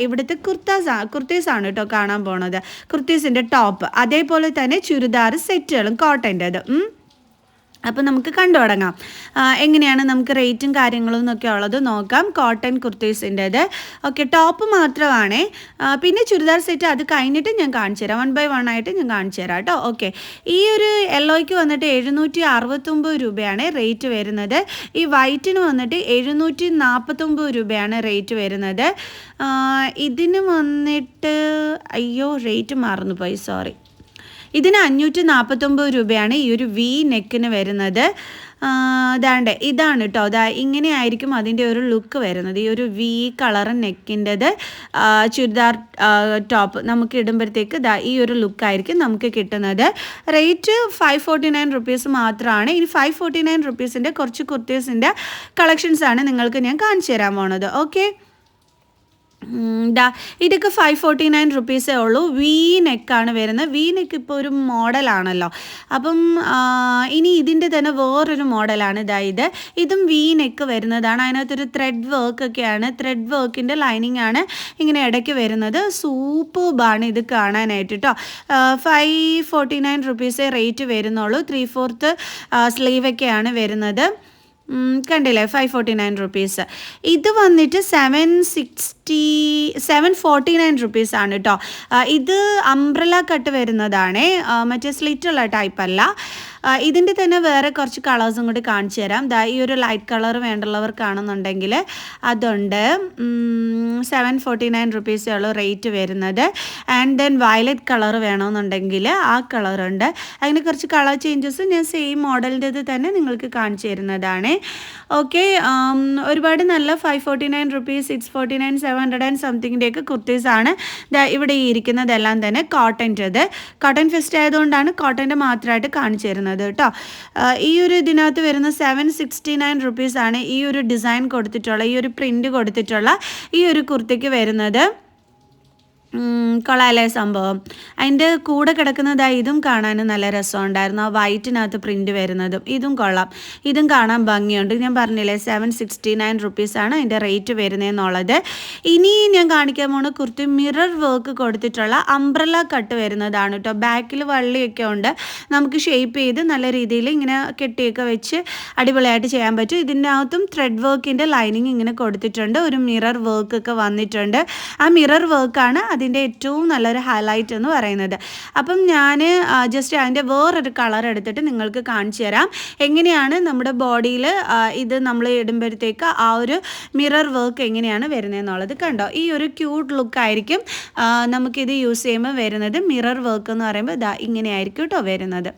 ഇവിടുത്തെ കുർത്താസ് കുർത്തീസ് ആണ് കേട്ടോ കാണാൻ പോണത്. കുർത്തീസിന്റെ ടോപ്പ് അതേപോലെ തന്നെ ചുരിദാർ സെറ്റുകളും കോട്ടന്റെത് അപ്പോൾ നമുക്ക് കണ്ടു തുടങ്ങാം എങ്ങനെയാണ് നമുക്ക് റേറ്റും കാര്യങ്ങളും എന്നൊക്കെ ഉള്ളത് നോക്കാം. കോട്ടൺ കുർത്തീസിന്റെത് ഓക്കെ ടോപ്പ് മാത്രമാണേ. പിന്നെ ചുരിദാർ സെറ്റ് അത് കഴിഞ്ഞിട്ട് ഞാൻ കാണിച്ചു തരാം. വൺ ബൈ വൺ ആയിട്ട് ഞാൻ കാണിച്ചു തരാം കേട്ടോ. ഓക്കെ ഈ ഒരു യെല്ലോയ്ക്ക് വന്നിട്ട് എഴുന്നൂറ്റി അറുപത്തൊമ്പത് രൂപയാണ് റേറ്റ് വരുന്നത്. ഈ വൈറ്റിന് വന്നിട്ട് എഴുന്നൂറ്റി നാൽപ്പത്തൊമ്പത് രൂപയാണ് റേറ്റ് വരുന്നത്. ഇതിന് വന്നിട്ട് അയ്യോ റേറ്റ് മറന്നുപോയി. സോറി ഇതിന് അഞ്ഞൂറ്റി നാൽപ്പത്തൊമ്പത് രൂപയാണ് ഈ ഒരു വി നെക്കിന് വരുന്നത്. ഇതാണ്ട് ഇതാണ് കേട്ടോ അതാ ഇങ്ങനെ ആയിരിക്കും അതിന്റെ ഒരു ലുക്ക് വരുന്നത്. ഈ ഒരു വി കളർ നെക്കിന്റെത് ചുരിദാർ ടോപ്പ് നമുക്ക് ഇടുമ്പോഴത്തേക്ക് ഇതാ ഈ ഒരു ലുക്കായിരിക്കും നമുക്ക് കിട്ടുന്നത്. Rate five forty nine rupees മാത്രമാണ് ഇനി ഫൈവ് ഫോർട്ടി നയൻ റുപ്പീസിന്റെ കുറച്ച് കുർത്തീസിന്റെ കളക്ഷൻസാണ് നിങ്ങൾക്ക് ഞാൻ കാണിച്ചു തരാൻ പോണത്. ഓക്കെ ദാ ഇതൊക്കെ ഫൈവ് ഫോർട്ടി നയൻ റുപ്പീസേ ഉള്ളൂ വി നെക്കാണ് വരുന്നത്. വി നെക്ക് ഇപ്പോൾ ഒരു മോഡലാണല്ലോ അപ്പം ഇനി ഇതിന്റെ തന്നെ വേറൊരു മോഡലാണ് ഇതാ ഇത്. ഇതും വി നെക്ക് വരുന്നതാണ്. അതിനകത്തൊരു ത്രെഡ് വർക്ക് ഒക്കെയാണ്. ത്രെഡ് വർക്കിന്റെ ലൈനിങ് ആണ് ഇങ്ങനെ ഇടയ്ക്ക് വരുന്നത്. സൂപ്പർബാണ് ഇത് കാണാനായിട്ട് കേട്ടോ ഫൈവ് ഫോർട്ടി നയൻ റുപ്പീസേ റേറ്റ് വരുന്നുള്ളൂ. ത്രീ ഫോർത്ത് സ്ലീവൊക്കെയാണ് വരുന്നത്. കണ്ടില്ലേ ഫൈവ് ഫോർട്ടി നയൻ റുപ്പീസ് ഇത് വന്നിട്ട് seven sixty seven forty nine rupees ആണ് കേട്ടോ ഇത് അംബ്രല കട്ട് വരുന്നതാണേ മറ്റേ സ്ലിറ്റുള്ള ടൈപ്പ് അല്ല. ഇതിന്റെ തന്നെ വേറെ കുറച്ച് കളേഴ്സും കൂടി കാണിച്ചു തരാം. ദാ ഈ ഒരു ലൈറ്റ് കളർ വേണ്ടുള്ളവർക്കാണെന്നുണ്ടെങ്കിൽ അതുണ്ട് സെവൻ ഫോർട്ടി നയൻ റുപ്പീസേ ഉള്ളൂ റേറ്റ് വരുന്നത്. ആൻഡ് ദെൻ വയലറ്റ് കളർ വേണമെന്നുണ്ടെങ്കിൽ ആ കളറുണ്ട് അതിന് കുറച്ച് കളർ ചേഞ്ചസ് ഞാൻ സെയിം മോഡലിന്റെത് തന്നെ നിങ്ങൾക്ക് കാണിച്ചു തരുന്നതാണ്. ഓക്കെ ഒരുപാട് നല്ല five forty nine rupees six forty nine seven hundred and സംതിങ്ങിന്റെയൊക്കെ ദാ ഇവിടെ ഇരിക്കുന്നതെല്ലാം തന്നെ കോട്ടന്റെത് കോട്ടൺ ഫെസ്റ്റ് ആയതുകൊണ്ടാണ് കോട്ടന്റെ മാത്രമായിട്ട് കാണിച്ചു തരുന്നത്. കേട്ടോ. ആ, ഈ ഒരു ഇതിനകത്ത് വരുന്ന സെവൻ സിക്സ്റ്റി നയൻ റുപ്പീസാണ് ഈ ഒരു ഡിസൈൻ കൊടുത്തിട്ടുള്ള ഈ ഒരു പ്രിന്റ് കൊടുത്തിട്ടുള്ള ഈ ഒരു കുർത്തിക്ക് വരുന്നത്. ഉം, കൊള്ളാല്ലേ സംഭവം. അതിന്റെ കൂടെ കിടക്കുന്നതായി ഇതും കാണാൻ നല്ല രസമുണ്ടായിരുന്നു. ആ വൈറ്റിനകത്ത് പ്രിന്റ് വരുന്നതും. ഇതും കൊള്ളാം. ഇതും കാണാൻ ഭംഗിയുണ്ട്. ഞാൻ പറഞ്ഞില്ലേ സെവൻ സിക്സ്റ്റി നയൻ റുപ്പീസാണ് അതിന്റെ റേറ്റ് വരുന്നതെന്നുള്ളത്. ഇനി ഞാൻ കാണിക്കാൻ പോണ കുർത്തി മിറർ വർക്ക് കൊടുത്തിട്ടുള്ള അംബ്രല കട്ട് വരുന്നതാണ് കേട്ടോ ബാക്കിൽ വള്ളിയൊക്കെ ഉണ്ട്. നമുക്ക് ഷേപ്പ് ചെയ്ത് നല്ല രീതിയിൽ ഇങ്ങനെ കെട്ടിയൊക്കെ വെച്ച് അടിപൊളിയായിട്ട് ചെയ്യാൻ പറ്റും. ഇതിന്റെ അകത്തും ത്രെഡ് വർക്കിന്റെ ലൈനിങ് ഇങ്ങനെ കൊടുത്തിട്ടുണ്ട്. ഒരു മിറർ വർക്ക് ഒക്കെ വന്നിട്ടുണ്ട്. ആ മിറർ വർക്കാണ് അതിന്റെ ഏറ്റവും നല്ലൊരു ഹൈലൈറ്റ് എന്ന് പറയുന്നത്. അപ്പം ഞാൻ ജസ്റ്റ് അതിന്റെ വേറൊരു കളർ എടുത്തിട്ട് നിങ്ങൾക്ക് കാണിച്ചു തരാം. എങ്ങനെയാണ് നമ്മുടെ ബോഡിയിൽ ഇത് നമ്മൾ ഇടുമ്പോഴത്തേക്ക് ആ ഒരു മിറർ വർക്ക് എങ്ങനെയാണ് വരുന്നതെന്നുള്ളത് കണ്ടോ? ഈ ഒരു ക്യൂട്ട് ലുക്കായിരിക്കും നമുക്കിത് യൂസ് ചെയ്യുമ്പോൾ വരുന്നത്. മിറർ വർക്ക് എന്ന് പറയുമ്പോൾ ഇതാ ഇങ്ങനെയായിരിക്കും കേട്ടോ വരുന്നത്.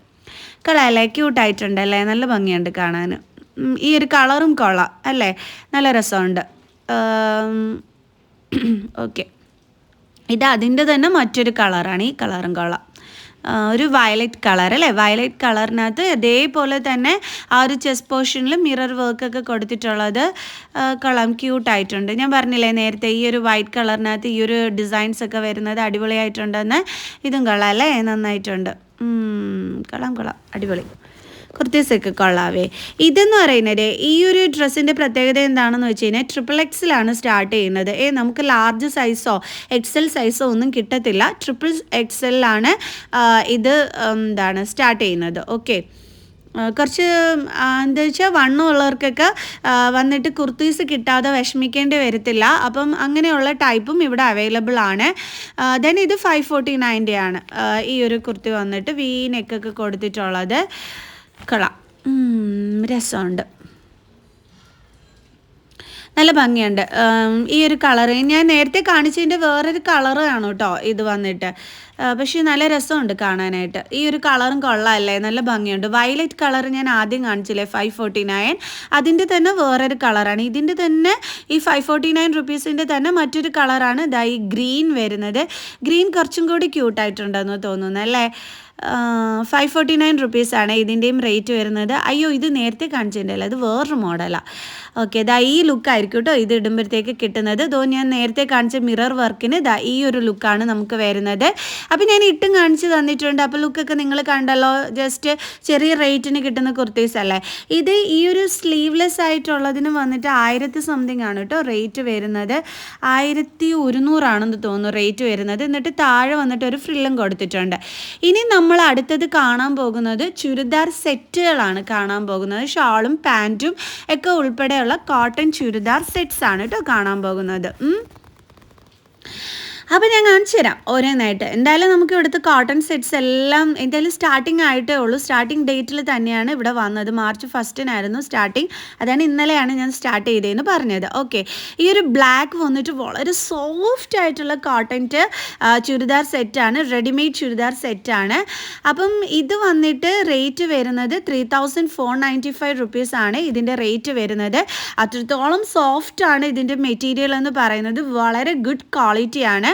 കളയല്ലേ ക്യൂട്ടായിട്ടുണ്ടല്ലേ നല്ല ഭംഗിയുണ്ട് കാണാൻ. ഈ ഒരു കളറും കൊള്ളാം അല്ലേ? നല്ല രസമുണ്ട്. ഓക്കെ ഇത് അതിന്റെ തന്നെ മറ്റൊരു കളറാണ് ഈ കളറും കൊള്ളാം. ഒരു വയലറ്റ് കളർ അല്ലേ? വയലറ്റ് കളറിനകത്ത് അതേപോലെ തന്നെ ആ ഒരു ചെസ് പോർഷനിൽ മിറർ വർക്കൊക്കെ കൊടുത്തിട്ടുള്ളത് കളം കൊള്ളാം ക്യൂട്ടായിട്ടുണ്ട് ഞാൻ പറഞ്ഞില്ലേ നേരത്തെ ഈ ഒരു വൈറ്റ് കളറിനകത്ത് ഈ ഒരു ഡിസൈൻസ് ഒക്കെ വരുന്നത് അടിപൊളിയായിട്ടുണ്ടെന്ന്. ഇതും കൊള്ളാം അല്ലേ? നന്നായിട്ടുണ്ട്. കളം കൊള്ളാം. അടിപൊളി. കുർത്തീസൊക്കെ കൊള്ളാവേ. ഇതെന്ന് പറയുന്നത് ഈ ഒരു ഡ്രസ്സിന്റെ പ്രത്യേകത എന്താണെന്ന് വെച്ച് കഴിഞ്ഞാൽ ട്രിപ്പിൾ എക്സിലാണ് സ്റ്റാർട്ട് ചെയ്യുന്നത്. ഏ നമുക്ക് ലാർജ് സൈസോ എക്സൽ സൈസോ ഒന്നും കിട്ടത്തില്ല. ട്രിപ്പിൾ എക്സലിലാണ് ഇത് എന്താണ് സ്റ്റാർട്ട് ചെയ്യുന്നത്. ഓക്കെ കുറച്ച് എന്താ വെച്ചാൽ വണ്ണമുള്ളവർക്കൊക്കെ വന്നിട്ട് കുർത്തീസ് കിട്ടാതെ വിഷമിക്കേണ്ടി വരത്തില്ല. അപ്പം അങ്ങനെയുള്ള ടൈപ്പും ഇവിടെ അവൈലബിൾ ആണ്. ദെൻ ഇത് ഫൈവ് ഫോർട്ടി നയന്റെ ആണ് ഈ ഒരു കുർത്തി വന്നിട്ട് വീ നെക്കൊക്കെ കൊടുത്തിട്ടുള്ളത്. കൊള്ളാം. ഉം, രസമുണ്ട്. നല്ല ഭംഗിയുണ്ട്. ഈ ഒരു കളറ്. ഞാൻ നേരത്തെ കാണിച്ചതിന്റെ വേറൊരു കളറാണ് കേട്ടോ ഇത് വന്നിട്ട്. പക്ഷേ നല്ല രസമുണ്ട് കാണാനായിട്ട്. ഈ ഒരു കളറും കൊള്ളാമല്ലേ നല്ല ഭംഗിയുണ്ട്. വയലറ്റ് കളർ ഞാൻ ആദ്യം കാണിച്ചില്ലേ? ഫൈവ് ഫോർട്ടി നയൻ അതിന്റെ തന്നെ വേറൊരു കളറാണ്. ഇതിന്റെ തന്നെ ഈ ഫൈവ് ഫോർട്ടി നയൻ റുപ്പീസിന്റെ തന്നെ മറ്റൊരു കളറാണ് ഇതായി ഗ്രീൻ വരുന്നത്. ഗ്രീൻ കുറച്ചും കൂടി ക്യൂട്ടായിട്ടുണ്ടെന്ന് തോന്നുന്നു അല്ലേ? ഫൈവ് ഫോർട്ടി നയൻ റുപ്പീസാണ് ഇതിന്റെയും റേറ്റ് വരുന്നത്. അയ്യോ ഇത് നേരത്തെ കാണിച്ചിട്ടുണ്ടല്ലോ അത് വേറൊരു മോഡലാണ് ഓക്കെ ദാ ഈ ലുക്കായിരിക്കും കേട്ടോ ഇത് ഇടുമ്പോഴത്തേക്ക് കിട്ടുന്നത്. ഇതോ ഞാൻ നേരത്തെ കാണിച്ച മിറർ വർക്കിന് ദാ ഈ ഒരു ലുക്കാണ് നമുക്ക് വരുന്നത്. അപ്പോൾ ഞാൻ ഇട്ടും കാണിച്ച് തന്നിട്ടുണ്ട്. അപ്പോൾ ലുക്കൊക്കെ നിങ്ങൾ കണ്ടല്ലോ ജസ്റ്റ് ചെറിയ റേറ്റിന് കിട്ടുന്ന കുർത്തീസ് അല്ലേ? ഇത് ഈ ഒരു സ്ലീവ്ലെസ് ആയിട്ടുള്ളതിന് വന്നിട്ട് ആയിരത്തി സംതിങ് ആണ് കേട്ടോ റേറ്റ് വരുന്നത്. ആയിരത്തി ഒരുന്നൂറാണെന്ന് തോന്നുന്നു റേറ്റ് വരുന്നത്. എന്നിട്ട് താഴെ വന്നിട്ട് ഒരു ഫ്രില്ലും കൊടുത്തിട്ടുണ്ട്. ഇനി നമ്മൾ നമ്മൾ അടുത്തത് കാണാൻ പോകുന്നത് ചുരിദാർ സെറ്റുകളാണ് കാണാൻ പോകുന്നത് ഷാളും പാന്റും ഒക്കെ ഉൾപ്പെടെയുള്ള കോട്ടൺ ചുരിദാർ സെറ്റ്സ് ആണ് കേട്ടോ കാണാൻ പോകുന്നത്. അപ്പോൾ ഞാൻ കാണിച്ചു തരാം ഓരോന്നായിട്ട്. എന്തായാലും നമുക്ക് ഇവിടുത്തെ കോട്ടൺ സെറ്റ്സ് എല്ലാം എന്തായാലും സ്റ്റാർട്ടിങ് ആയിട്ടേ ഉള്ളൂ. സ്റ്റാർട്ടിങ് ഡേറ്റിൽ തന്നെയാണ് ഇവിടെ വന്നത്. മാർച്ച് ഫസ്റ്റിനായിരുന്നു സ്റ്റാർട്ടിങ് അതാണ് ഇന്നലെയാണ് ഞാൻ സ്റ്റാർട്ട് ചെയ്തതെന്ന് പറഞ്ഞത്. ഓക്കെ ഈ ഒരു ബ്ലാക്ക് വന്നിട്ട് വളരെ സോഫ്റ്റ് ആയിട്ടുള്ള കോട്ടന്റെ ചുരിദാർ സെറ്റാണ് റെഡിമെയ്ഡ് ചുരിദാർ സെറ്റാണ് അപ്പം ഇത് വന്നിട്ട് റേറ്റ് വരുന്നത് three thousand four ninety five rupees ആണ് ഇതിന്റെ റേറ്റ് വരുന്നത്. അത്രത്തോളം സോഫ്റ്റ് ആണ് ഇതിന്റെ മെറ്റീരിയൽ എന്ന് പറയുന്നത്. വളരെ ഗുഡ് ക്വാളിറ്റിയാണ്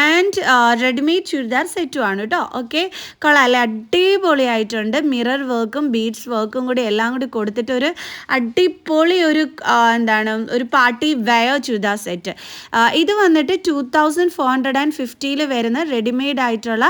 ആൻഡ് റെഡിമെയ്ഡ് ചുരിദാർ സെറ്റും ആണ് കേട്ടോ ഓക്കെ കൊള്ളാം അടിപൊളിയായിട്ടുണ്ട്. മിറർ വർക്കും ബീഡ്സ് വർക്കും കൂടി എല്ലാം കൂടി കൊടുത്തിട്ട് ഒരു അടിപൊളി ഒരു എന്താണ് ഒരു പാർട്ടി വെയർ ചുരിദാർ സെറ്റ് ഇത് വന്നിട്ട് two thousand four hundred and ഫിഫ്റ്റിയിൽ വരുന്ന റെഡിമെയ്ഡ് ആയിട്ടുള്ള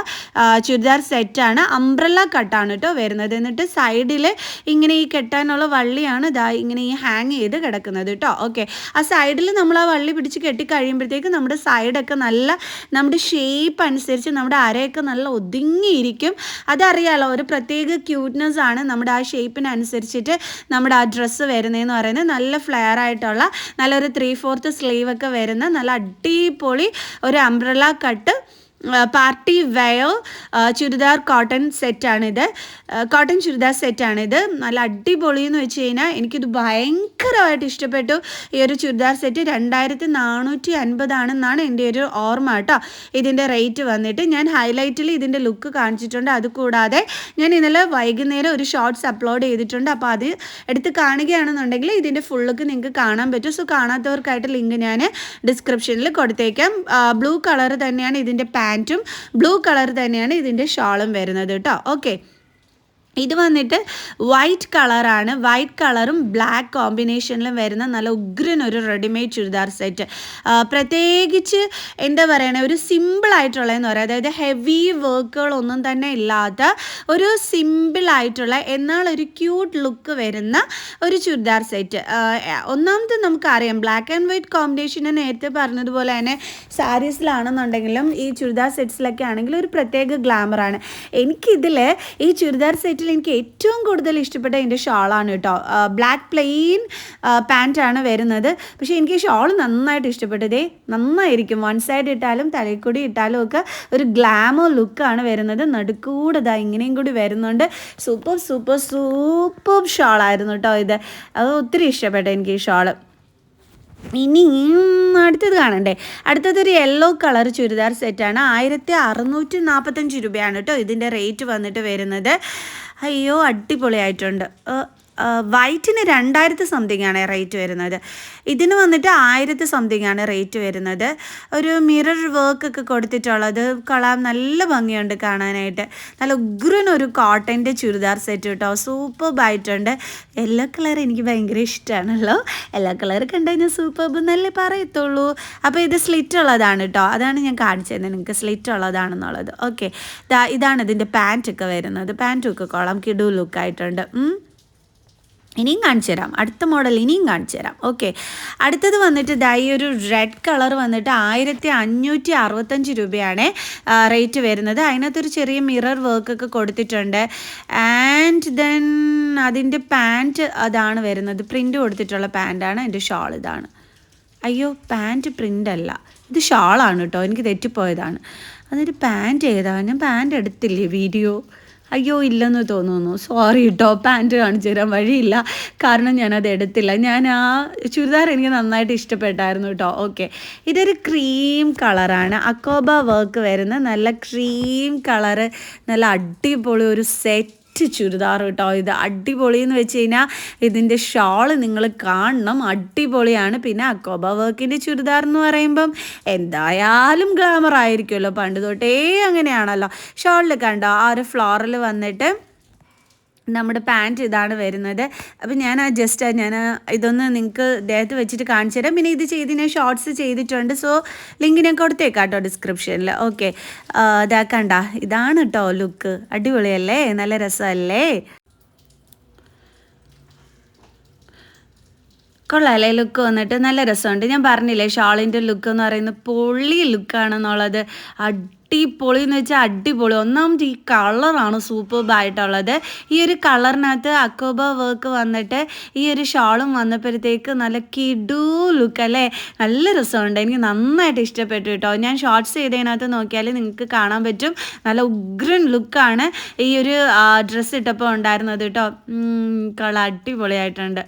ചുരിദാർ സെറ്റാണ് അംബ്രല്ല കട്ടാണ് കേട്ടോ വരുന്നത്. എന്നിട്ട് സൈഡിൽ ഇങ്ങനെ ഈ കെട്ടാനുള്ള വള്ളിയാണ് ഇതാ ഇങ്ങനെ ഈ ഹാങ് ചെയ്ത് കിടക്കുന്നത് കേട്ടോ ഓക്കെ ആ സൈഡിൽ നമ്മൾ ആ വള്ളി പിടിച്ച് കെട്ടി കഴിയുമ്പോഴത്തേക്ക് നമ്മുടെ സൈഡൊക്കെ നല്ല നമ്മുടെ ഷേപ്പ് അനുസരിച്ച് നമ്മുടെ അരയൊക്കെ നല്ല ഒതുങ്ങിയിരിക്കും. അതറിയാലോ ഒരു പ്രത്യേക ക്യൂട്ട്നെസ് ആണ് നമ്മുടെ ആ ഷേപ്പിനനുസരിച്ചിട്ട് നമ്മുടെ ആ ഡ്രസ്സ് വരുന്നതെന്ന് പറയുന്നത്. നല്ല ഫ്ലെയർ ആയിട്ടുള്ള നല്ലൊരു ത്രീ ഫോർത്ത് സ്ലീവ് ഒക്കെ വരുന്ന നല്ല അടിപൊളി ഒരു അംബ്രല കട്ട് പാർട്ടി വെയോ ചുരിദാർ കോട്ടൺ സെറ്റാണിത് കോട്ടൺ ചുരിദാർ സെറ്റാണിത് നല്ല അടിപൊളി എന്ന് വെച്ച് കഴിഞ്ഞാൽ എനിക്കിത് ഭയങ്കരമായിട്ട് ഇഷ്ടപ്പെട്ടു. ഈ ഒരു ചുരിദാർ സെറ്റ് രണ്ടായിരത്തി നാനൂറ്റി അൻപതാണെന്നാണ് എന്റെ ഒരു ഓർമ്മ കേട്ടോ. ഇതിന്റെ റേറ്റ് വന്നിട്ട് ഞാൻ ഹൈലൈറ്റിൽ ഇതിന്റെ ലുക്ക് കാണിച്ചിട്ടുണ്ട്. അതുകൂടാതെ ഞാൻ ഇന്നലെ വൈകുന്നേരം ഒരു ഷോർട്സ് അപ്ലോഡ് ചെയ്തിട്ടുണ്ട്. അപ്പോൾ അത് എടുത്ത് കാണുകയാണെന്നുണ്ടെങ്കിൽ ഇതിന്റെ ഫുൾ ലുക്ക് നിങ്ങൾക്ക് കാണാൻ പറ്റും. സോ കാണാത്തവർക്കായിട്ട് ലിങ്ക് ഞാൻ ഡിസ്ക്രിപ്ഷനിൽ കൊടുത്തേക്കാം. ബ്ലൂ കളർ തന്നെയാണ് ഇതിന്റെ പാന്റും ബ്ലൂ കളർ തന്നെയാണ് ഇതിന്റെ ഷാളും വരുന്നത് കേട്ടോ. ഓക്കെ. ഇത് വന്നിട്ട് വൈറ്റ് കളറാണ് വൈറ്റ് കളറും ബ്ലാക്ക് കോമ്പിനേഷനിലും വരുന്ന നല്ല ഉഗ്രൻ ഒരു റെഡിമെയ്ഡ് ചുരിദാർ സെറ്റ് പ്രത്യേകിച്ച് എന്താ പറയണേ ഒരു സിമ്പിൾ ആയിട്ടുള്ളതെന്ന് പറയാം. അതായത് ഹെവി വർക്കുകളൊന്നും തന്നെ ഇല്ലാത്ത ഒരു സിമ്പിളായിട്ടുള്ള എന്നാൽ ഒരു ക്യൂട്ട് ലുക്ക് വരുന്ന ഒരു ചുരിദാർ സെറ്റ് ഒന്നാമത് നമുക്കറിയാം ബ്ലാക്ക് ആൻഡ് വൈറ്റ് കോമ്പിനേഷൻ നേരത്തെ പറഞ്ഞതുപോലെ തന്നെ സാരീസിലാണെന്നുണ്ടെങ്കിലും ഈ ചുരിദാർ സെറ്റ്സിലൊക്കെ ആണെങ്കിലും ഒരു പ്രത്യേക ഗ്ലാമറാണ് എനിക്കിതിൽ ഈ ചുരിദാർ സെറ്റിൽ എനിക്ക് ഏറ്റവും കൂടുതൽ ഇഷ്ടപ്പെട്ട എന്റെ ഷാളാണ് കേട്ടോ. ബ്ലാക്ക് പ്ലെയിൻ പാന്റാണ് വരുന്നത്. പക്ഷേ എനിക്ക് ഷാൾ നന്നായിട്ട് ഇഷ്ടപ്പെട്ടതേ നന്നായിരിക്കും. വൺ സൈഡ് ഇട്ടാലും തലയിൽക്കൂടി ഇട്ടാലും ഒക്കെ ഒരു ഗ്ലാമർ ലുക്കാണ് വരുന്നത്. നടുക്കൂടതാ ഇങ്ങനെയും കൂടി വരുന്നുണ്ട്. സൂപ്പർ സൂപ്പർ സൂപ്പർ ഷാളായിരുന്നു കേട്ടോ ഇത്. അത് ഒത്തിരി ഇഷ്ടപ്പെട്ടു എനിക്ക് ഈ ഷാൾ. ഇനി അടുത്തത് കാണണ്ടേ? അടുത്തത് ഒരു യെല്ലോ കളർ ചുരിദാർ സെറ്റാണ് ആയിരത്തി അറുന്നൂറ്റി നാൽപ്പത്തഞ്ച് രൂപയാണ് കേട്ടോ ഇതിന്റെ റേറ്റ് വന്നിട്ട് വരുന്നത്. അയ്യോ അടിപൊളിയായിട്ടുണ്ട്. വൈറ്റിന് രണ്ടായിരത്തി സംതിങ് ആണ് റേറ്റ് വരുന്നത്. ഇതിന് വന്നിട്ട് ആയിരത്തി സംതിങ് ആണ് റേറ്റ് വരുന്നത്. ഒരു മിറർ വർക്ക് ഒക്കെ കൊടുത്തിട്ടുള്ളത് കൊള്ളാം. നല്ല ഭംഗിയുണ്ട് കാണാനായിട്ട്. നല്ല ഉഗ്രൻ ഒരു കോട്ടന്റെ ചുരിദാർ സെറ്റ് കേട്ടോ. സൂപ്പർ ആയിട്ടുണ്ട്. യെല്ലോ കളർ എനിക്ക് ഭയങ്കര ഇഷ്ടമാണല്ലോ യെല്ലോ കളർ കണ്ടു ഞാൻ സൂപ്പർബ് എന്നല്ലേ പറയത്തുള്ളൂ. അപ്പോൾ ഇത് സ്ലിറ്റ് ഉള്ളതാണ് കേട്ടോ. അതാണ് ഞാൻ കാണിച്ചത് നിങ്ങൾക്ക് സ്ലിറ്റ് ഉള്ളതാണെന്നുള്ളത്. ഓക്കെ ഇതാണ് ഇതിന്റെ പാന്റൊക്കെ വരുന്നത്. പാന്റും ഒക്കെ കൊള്ളാം. കിഡു ലുക്കായിട്ടുണ്ട്. ഇനിയും കാണിച്ചു തരാം. അടുത്ത മോഡൽ ഇനിയും കാണിച്ചു തരാം. ഓക്കെ അടുത്തത് വന്നിട്ട് ദാ ഈ ഒരു റെഡ് കളർ വന്നിട്ട് ആയിരത്തി അഞ്ഞൂറ്റി അറുപത്തഞ്ച് രൂപയാണ് റേറ്റ് വരുന്നത്. അതിനകത്തൊരു ചെറിയ മിറർ വർക്കൊക്കെ കൊടുത്തിട്ടുണ്ട്. ആൻഡ് ദെൻ അതിന്റെ പാന്റ് അതാണ് വരുന്നത്. പ്രിന്റ് കൊടുത്തിട്ടുള്ള പാന്റാണ് എന്റെ ഷാൾ ഇതാണ്. അയ്യോ പാന്റ് പ്രിന്റ് അല്ല. ഇത് ഷാളാണ് കേട്ടോ. എനിക്ക് തെറ്റിപ്പോയതാണ്. അതൊരു പാന്റ് ഏതാണ് ഞാൻ പാന്റ് എടുത്തില്ലേ? വീഡിയോ അയ്യോ ഇല്ലെന്ന് തോന്നുന്നു. സോറി കേട്ടോ പാന്റ് കാണിച്ചു തരാൻ വഴിയില്ല. കാരണം ഞാനത് എടുത്തില്ല. ഞാൻ ആ ചുരിദാർ എനിക്ക് നന്നായിട്ട് ഇഷ്ടപ്പെട്ടായിരുന്നു കേട്ടോ ഓക്കെ ഇതൊരു ക്രീം കളറാണ് അക്കോബ വർക്ക് വരുന്ന നല്ല ക്രീം കളറ് നല്ല അടിപൊളി ഒരു സെറ്റ് ചുരിദാർ കേട്ടോ. ഇത് അടിപൊളി എന്ന് വെച്ച് കഴിഞ്ഞാൽ ഇതിന്റെ ഷാൾ നിങ്ങൾ കാണണം. അടിപൊളിയാണ്. പിന്നെ അക്കോബ വർക്കിന്റെ ചുരിദാർ എന്ന് പറയുമ്പം എന്തായാലും ഗ്ലാമർ ആയിരിക്കുമല്ലോ പണ്ട് തൊട്ടേ അങ്ങനെയാണല്ലോ. ഷാളിൽ കണ്ടോ ആ ഒരു ഫ്ലോറിൽ വന്നിട്ട് നമ്മുടെ പാന്റ് ഇതാണ് വരുന്നത്. അപ്പം ഞാൻ ആ ജസ്റ്റ് ഞാൻ ഇതൊന്ന് നിങ്ങൾക്ക് ദേഹത്ത് വെച്ചിട്ട് കാണിച്ചു തരാം. പിന്നെ ഇത് ചെയ്ത് ഞാൻ ഷോർട്സ് ചെയ്തിട്ടുണ്ട്. സോ ലിങ്ക് ഞാൻ കൊടുത്തേക്കാം കേട്ടോ ഡിസ്ക്രിപ്ഷനിൽ ഓക്കെ ഇതാ കണ്ട. ഇതാണ് കേട്ടോ ലുക്ക് അടിപൊളിയല്ലേ? നല്ല രസമല്ലേ? കൊള്ളാല്ലേ ലുക്ക് വന്നിട്ട്. നല്ല രസമുണ്ട്. ഞാൻ പറഞ്ഞില്ലേ ഷാളിന്റെ ലുക്ക് എന്ന് പറയുന്നത് പൊള്ളി ലുക്കാണെന്നുള്ളത് അടിപൊളി എന്ന് വെച്ചാൽ അടിപൊളി. ഒന്നാമത് ഈ കളറാണ് സൂപ്പർബായിട്ടുള്ളത് ഈ ഒരു കളറിനകത്ത് അക്കോബ വർക്ക് വന്നിട്ട് ഈ ഒരു ഷാളും വന്നപ്പോഴത്തേക്ക് നല്ല കിഡു ലുക്ക് അല്ലേ? നല്ല രസമുണ്ട്. എനിക്ക് നന്നായിട്ട് ഇഷ്ടപ്പെട്ടു കേട്ടോ. ഞാൻ ഷോർട്സ് ചെയ്തതിനകത്ത് നോക്കിയാൽ നിങ്ങൾക്ക് കാണാൻ പറ്റും. നല്ല ഉഗ്രൻ ലുക്കാണ് ഈ ഒരു ഡ്രസ്സ് ഇട്ടപ്പോൾ ഉണ്ടായിരുന്നത് കേട്ടോ. കളർ അടിപൊളിയായിട്ടുണ്ട്.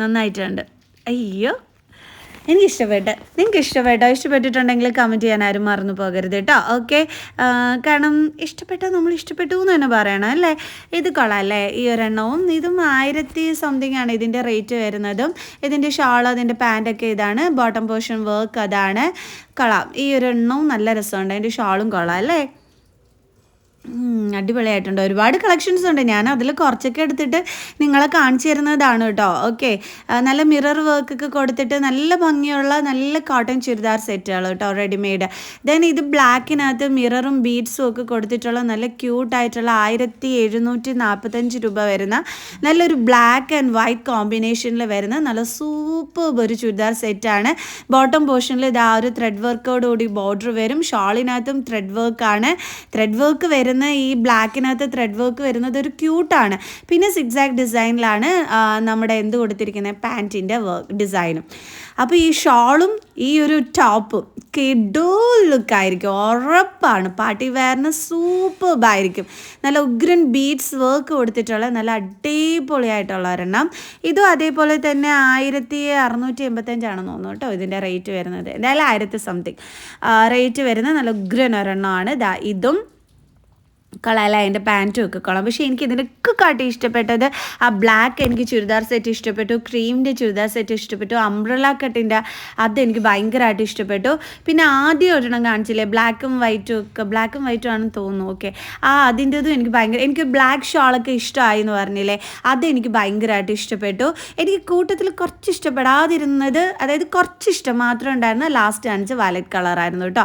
നന്നായിട്ടുണ്ട്. അയ്യോ. എനിക്ക് ഇഷ്ടപ്പെട്ട് നിങ്ങൾക്ക് ഇഷ്ടപ്പെട്ടോ ഇഷ്ടപ്പെട്ടിട്ടുണ്ടെങ്കിൽ കമന്റ് ചെയ്യാൻ ആരും മറന്നു പോകരുത് കേട്ടോ. ഓക്കെ കാരണം ഇഷ്ടപ്പെട്ടാൽ നമ്മൾ ഇഷ്ടപ്പെട്ടു എന്ന് തന്നെ പറയണം അല്ലേ? ഇത് കൊള്ളാം അല്ലേ? ഈ ഒരെണ്ണവും ഇതും ആയിരത്തി സംതിങ് ആണ് ഇതിന്റെ റേറ്റ് വരുന്നതും. ഇതിന്റെ ഷാൾ അതിന്റെ പാന്റൊക്കെ ഇതാണ്. ബോട്ടം പോർഷൻ വർക്ക് അതാണ്. കൊള്ളാം. ഈ ഒരെണ്ണവും നല്ല രസമുണ്ട്. അതിന്റെ ഷാളും കൊള്ളാം അല്ലേ? അടിപൊളിയായിട്ടുണ്ട്. ഒരുപാട് കളക്ഷൻസ് ഉണ്ട്. ഞാൻ അതിൽ കുറച്ചൊക്കെ എടുത്തിട്ട് നിങ്ങളെ കാണിച്ചു തരുന്നതാണ് കേട്ടോ. ഓക്കെ നല്ല മിറർ വർക്ക് ഒക്കെ കൊടുത്തിട്ട് നല്ല ഭംഗിയുള്ള നല്ല കോട്ടൺ ചുരിദാർ സെറ്റുകൾ കേട്ടോ റെഡിമെയ്ഡ് ദെൻ ഇത് ബ്ലാക്കിനകത്ത് മിററും ബീഡ്സും ഒക്കെ കൊടുത്തിട്ടുള്ള നല്ല ക്യൂട്ടായിട്ടുള്ള ആയിരത്തി എഴുന്നൂറ്റി നാൽപ്പത്തഞ്ച് രൂപ വരുന്ന നല്ലൊരു ബ്ലാക്ക് ആൻഡ് വൈറ്റ് കോമ്പിനേഷനിൽ വരുന്ന നല്ല സൂപ്പർ ഒരു ചുരിദാർ സെറ്റാണ് ബോട്ടം പോർഷനിൽ ഇത് ആ ഒരു ത്രെഡ് വർക്കോടുകൂടി ബോർഡർ വരും. ഷോളിനകത്തും ത്രെഡ് വർക്കാണ് ത്രെഡ് വർക്ക് വരുന്ന ഈ ബ്ലാക്കിനകത്ത് ത്രെഡ് വർക്ക് വരുന്നത് ഒരു ക്യൂട്ടാണ് പിന്നെ സിക്സാക്ട് ഡിസൈനിലാണ് നമ്മുടെ എന്ത് കൊടുത്തിരിക്കുന്നത് പാന്റിന്റെ വർക്ക് ഡിസൈനും അപ്പോൾ ഈ ഷോളും ഈ ഒരു ടോപ്പും കിഡോ ലുക്കായിരിക്കും ഉറപ്പാണ്. പാർട്ടി വെയറിന് സൂപ്പർബായിരിക്കും നല്ല ഉഗ്രൻ ബീഡ്സ് വർക്ക് കൊടുത്തിട്ടുള്ള നല്ല അടിപൊളിയായിട്ടുള്ള ഒരെണ്ണം ഇതും അതേപോലെ തന്നെ ആയിരത്തി അറുന്നൂറ്റി എൺപത്തഞ്ചാണെന്ന് തോന്നുന്നു കേട്ടോ ഇതിന്റെ റേറ്റ് വരുന്നത്. എന്തായാലും ആയിരത്തി സംതിങ് റേറ്റ് വരുന്ന നല്ല ഉഗ്രൻ ഒരെണ്ണമാണ് ഇതും കളയല അതിന്റെ പാന്റും ഒക്കെ കൊള്ളാം. പക്ഷേ എനിക്ക് ഇതിനൊക്കെ കാട്ടി ഇഷ്ടപ്പെട്ടത് ആ ബ്ലാക്ക് എനിക്ക് ചുരിദാർ സെറ്റ് ഇഷ്ടപ്പെട്ടു ക്രീമിന്റെ ചുരിദാർ സെറ്റ് ഇഷ്ടപ്പെട്ടു അംബ്രല കട്ടിന്റെ അത് എനിക്ക് ഭയങ്കരമായിട്ട് ഇഷ്ടപ്പെട്ടു. പിന്നെ ആദ്യം ഒരെണ്ണം കാണിച്ചില്ലേ ബ്ലാക്കും വൈറ്റും ഒക്കെ ബ്ലാക്കും വൈറ്റും ആണെന്ന് തോന്നുന്നു ഓക്കെ ആ അതിന്റെതും എനിക്ക് ഭയങ്കര എനിക്ക് ബ്ലാക്ക് ഷാളൊക്കെ ഇഷ്ടമായി എന്ന് പറഞ്ഞില്ലേ അത് എനിക്ക് ഭയങ്കരമായിട്ട് ഇഷ്ടപ്പെട്ടു. എനിക്ക് കൂട്ടത്തിൽ കുറച്ച് ഇഷ്ടപ്പെടാതിരുന്നത് അതായത് കുറച്ച് ഇഷ്ടം മാത്രം ഉണ്ടായിരുന്നു ലാസ്റ്റ് കാണിച്ച് വാലറ്റ് കളറായിരുന്നു കേട്ടോ.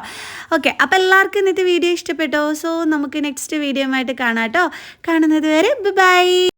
ഓക്കെ അപ്പോൾ എല്ലാവർക്കും ഇന്നത്തെ വീഡിയോ ഇഷ്ടപ്പെട്ടോ? സോ നമുക്ക് നെക്സ്റ്റ് വീഡിയോ ആയിട്ട് കാണാം കേട്ടോ. കാണുന്നത് വരെ ബൈ.